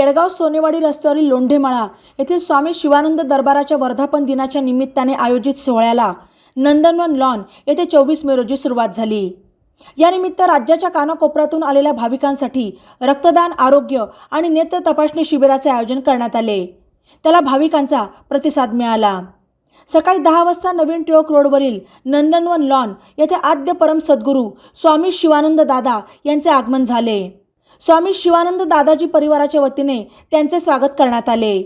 केळगाव सोनेवाडी रस्त्यावरील लोंढेमाळा येथील स्वामी शिवानंद दरबाराच्या वर्धापन दिनाच्या निमित्ताने आयोजित सोहळ्याला नंदनवन लॉन येथे चोवीस मे रोजी सुरुवात झाली. यानिमित्त राज्याच्या कानाकोपऱ्यातून आलेल्या भाविकांसाठी रक्तदान आरोग्य आणि नेत्र तपासणी शिबिराचे आयोजन करण्यात आले. त्याला भाविकांचा प्रतिसाद मिळाला. सकाळी दहा वाजता नवीन टिळक रोडवरील नंदनवन लॉन येथे आद्य परम सद्गुरू स्वामी शिवानंद दादा यांचे आगमन झाले. स्वामी शिवानंद दादाजी परिवाराच्या वतीने त्यांचे स्वागत करण्यात आले.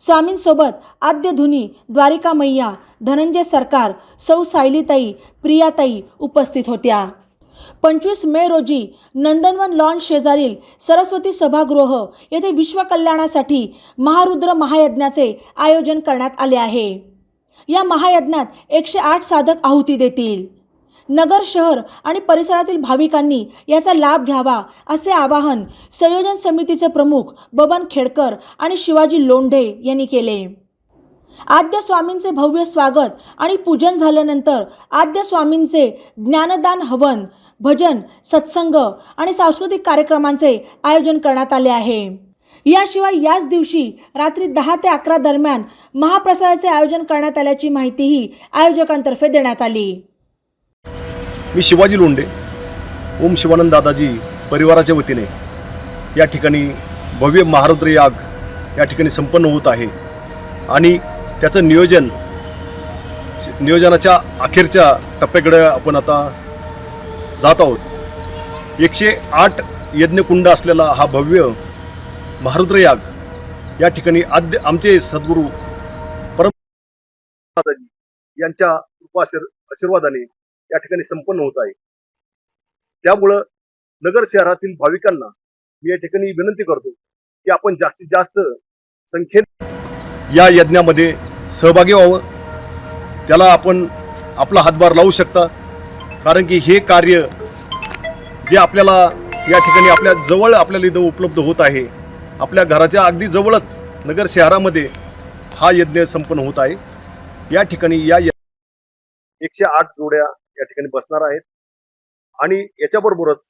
स्वामींसोबत आद्य धुनी द्वारिका मैया धनंजय सरकार सौ सायलीताई प्रियाताई उपस्थित होत्या. पंचवीस मे रोजी नंदनवन लॉन शेजारील सरस्वती सभागृह येथे विश्वकल्याणासाठी महारुद्र महायज्ञाचे आयोजन करण्यात आले आहे. या महायज्ञात एकशे आठ साधक आहुती देतील. नगर शहर आणि परिसरातील भाविकांनी याचा लाभ घ्यावा असे आवाहन संयोजन समितीचे प्रमुख बबन खेडकर आणि शिवाजी लोंढे यांनी केले. आद्य स्वामींचे भव्य स्वागत आणि पूजन झाल्यानंतर आद्य स्वामींचे ज्ञानदान हवन भजन सत्संग आणि सांस्कृतिक कार्यक्रमांचे आयोजन करण्यात आले आहे. याशिवाय याच दिवशी रात्री दहा ते अकरा दरम्यान महाप्रसादाचे आयोजन करण्यात आल्याची माहितीही आयोजकांतर्फे देण्यात आली. मी शिवाजी लोंडे ओम शिवानंद दादाजी परिवाराच्या वतीने या ठिकाणी भव्य महारुद्र याग या ठिकाणी संपन्न होत आहे. आणि त्याचं नियोजन नियोजनाच्या अखेरच्या टप्प्याकडे आपण आता जात आहोत. एकशे आठ यज्ञकुंड असलेला हा भव्य महारुद्र याग या ठिकाणी आद्य आमचे सद्गुरू परम दादाजी यांच्या कृपा आशीर्वादाने या ठिकाणी संपन्न होत आहे. त्यामुळं नगर शहरातील भाविकांना मी या ठिकाणी विनंती करतो की आपण जास्तीत जास्त संख्येने या यज्ञामध्ये सहभागी व्हावं. त्याला आपण आपला हातभार लावू शकता. कारण की हे कार्य जे आपल्याला या ठिकाणी आपल्या जवळ आपल्याला इथं उपलब्ध होत आहे आपल्या घराच्या अगदी जवळच नगर शहरामध्ये हा यज्ञ संपन्न होत आहे. या ठिकाणी या एकशे आठ जोड्या या ठिकाणी बसणार आहेत. आणि याच्याबरोबरच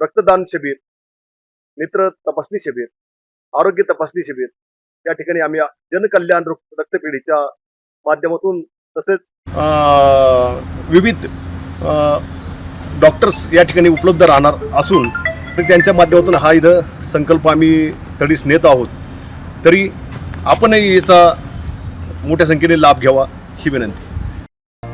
रक्तदान शिबिर नेत्र तपासणी शिबिर आरोग्य तपासणी शिबिर या ठिकाणी आम्ही जनकल्याण रक्तपेढीच्या माध्यमातून तसेच विविध डॉक्टर्स या ठिकाणी उपलब्ध राहणार असून तर त्यांच्या माध्यमातून हा इथं संकल्प आम्ही तडीस नेत आहोत. तरी आपणही याचा मोठ्या संख्येने लाभ घ्यावा ही विनंती.